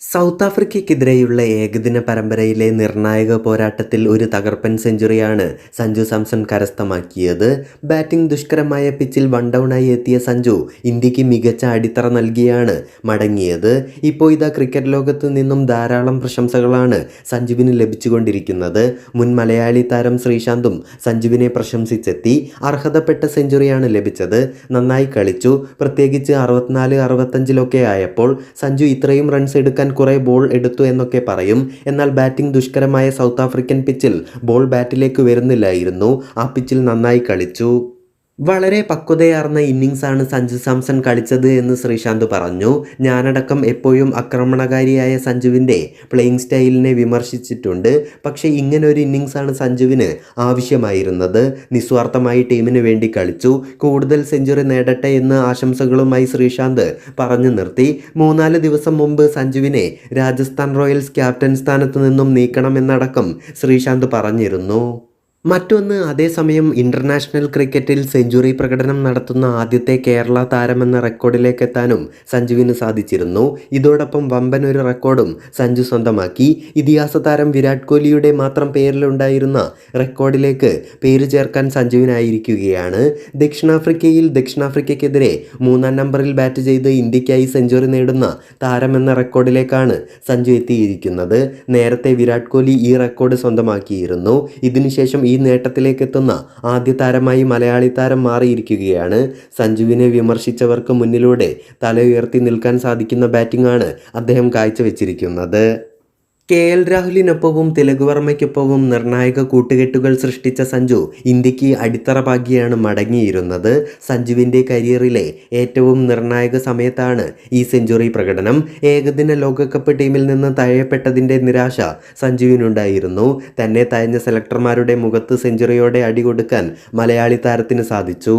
South ആഫ്രിക്കയ്ക്കെതിരെയുള്ള ഏകദിന പരമ്പരയിലെ നിർണായക പോരാട്ടത്തിൽ ഒരു തകർപ്പൻ സെഞ്ചുറിയാണ് സഞ്ജു സാംസൺ കരസ്ഥമാക്കിയത്. ബാറ്റിംഗ് ദുഷ്കരമായ പിച്ചിൽ വൺ ഡൗണായി എത്തിയ സഞ്ജു ഇന്ത്യയ്ക്ക് മികച്ച അടിത്തറ നൽകിയാണ് മടങ്ങിയത്. ഇപ്പോൾ ഇതാ ക്രിക്കറ്റ് ലോകത്ത് നിന്നും ധാരാളം പ്രശംസകളാണ് സഞ്ജുവിന് ലഭിച്ചുകൊണ്ടിരിക്കുന്നത്. മുൻ മലയാളി താരം ശ്രീശാന്തും സഞ്ജുവിനെ പ്രശംസിച്ചെത്തി. അർഹതപ്പെട്ട സെഞ്ചുറിയാണ് ലഭിച്ചത്. നന്നായി കളിച്ചു. പ്രത്യേകിച്ച് അറുപത്തിനാല് അറുപത്തഞ്ചിലൊക്കെ ആയപ്പോൾ സഞ്ജു ഇത്രയും റൺസ് എടുക്കാൻ കുറെ ബോൾ എടുത്തു എന്നൊക്കെ പറയും. എന്നാൽ ബാറ്റിംഗ് ദുഷ്കരമായ സൗത്ത് ആഫ്രിക്കൻ പിച്ചിൽ ബോൾ ബാറ്റിലേക്ക് വരുന്നില്ലായിരുന്നു. ആ പിച്ചിൽ നന്നായി കളിച്ചു. വളരെ പക്വതയാർന്ന ഇന്നിങ്സാണ് സഞ്ജു സാംസൺ കളിച്ചത് എന്ന് ശ്രീശാന്ത് പറഞ്ഞു. ഞാനടക്കം എപ്പോഴും ആക്രമണകാരിയായ സഞ്ജുവിന്റെ പ്ലേയിങ് സ്റ്റൈലിനെ വിമർശിച്ചിട്ടുണ്ട്. പക്ഷേ ഇങ്ങനൊരു ഇന്നിങ്സാണ് സഞ്ജുവിന് ആവശ്യമായിരുന്നത്. നിസ്വാർത്ഥമായി ടീമിന് വേണ്ടി കളിച്ചു. കൂടുതൽ സെഞ്ചുറി നേടട്ടെ എന്ന് ആശംസകളുമായി ശ്രീശാന്ത് പറഞ്ഞു നിർത്തി. മൂന്നാൽ ദിവസം മുമ്പ് സഞ്ജുവിനെ രാജസ്ഥാൻ റോയൽസ് ക്യാപ്റ്റൻ സ്ഥാനത്ത് നിന്നും നീക്കണമെന്നടക്കം ശ്രീശാന്ത് പറഞ്ഞിരുന്നു. മറ്റൊന്ന് അതേസമയം ഇന്റർനാഷണൽ ക്രിക്കറ്റിൽ സെഞ്ചുറി പ്രകടനം നടത്തുന്ന ആദ്യത്തെ കേരള താരമെന്ന റെക്കോർഡിലേക്ക് എത്താനും സഞ്ജുവിന് സാധിച്ചിരുന്നു. ഇതോടൊപ്പം വമ്പൻ ഒരു റെക്കോർഡും സഞ്ജു സ്വന്തമാക്കി. ഇതിഹാസ താരം വിരാട് കോഹ്ലിയുടെ മാത്രം പേരിലുണ്ടായിരുന്ന റെക്കോർഡിലേക്ക് പേര് ചേർക്കാൻ സഞ്ജുവിനായിരിക്കുകയാണ്. ദക്ഷിണാഫ്രിക്കയിൽ ദക്ഷിണാഫ്രിക്കയ്ക്കെതിരെ മൂന്നാം നമ്പറിൽ ബാറ്റ് ചെയ്ത് ഇന്ത്യക്കായി സെഞ്ചുറി നേടുന്ന താരമെന്ന റെക്കോർഡിലേക്കാണ് സഞ്ജു എത്തിയിരിക്കുന്നത്. നേരത്തെ വിരാട് കോഹ്ലി ഈ റെക്കോർഡ് സ്വന്തമാക്കിയിരുന്നു. ഇതിനുശേഷം ഈ നേട്ടത്തിലേക്ക് എത്തുന്ന ആദ്യ താരമായി മലയാളി താരം മാറിയിരിക്കുകയാണ്. സഞ്ജുവിനെ വിമർശിച്ചവർക്ക് മുന്നിലൂടെ തല ഉയർത്തി നിൽക്കാൻ സാധിക്കുന്ന ബാറ്റിംഗാണ് അദ്ദേഹം കാഴ്ചവെച്ചിരിക്കുന്നത്. കെ എൽ രാഹുലിനൊപ്പവും തിലക് വർമ്മയ്ക്കൊപ്പവും നിർണായക കൂട്ടുകെട്ടുകൾ സൃഷ്ടിച്ച സഞ്ജു ഇന്ത്യയ്ക്ക് അടിത്തറ പാകിയാണ് മടങ്ങിയിരുന്നത്. സഞ്ജുവിന്റെ കരിയറിലെ ഏറ്റവും നിർണായക സമയത്താണ് ഈ സെഞ്ചുറി പ്രകടനം. ഏകദിന ലോകകപ്പ് ടീമിൽ നിന്ന് തഴയപ്പെട്ടതിന്റെ നിരാശ സഞ്ജുവിനുണ്ടായിരുന്നു. തന്നെ തഴഞ്ഞ സെലക്ടർമാരുടെ മുഖത്ത് സെഞ്ചുറിയോടെ അടികൊടുക്കാൻ മലയാളി താരത്തിന് സാധിച്ചു.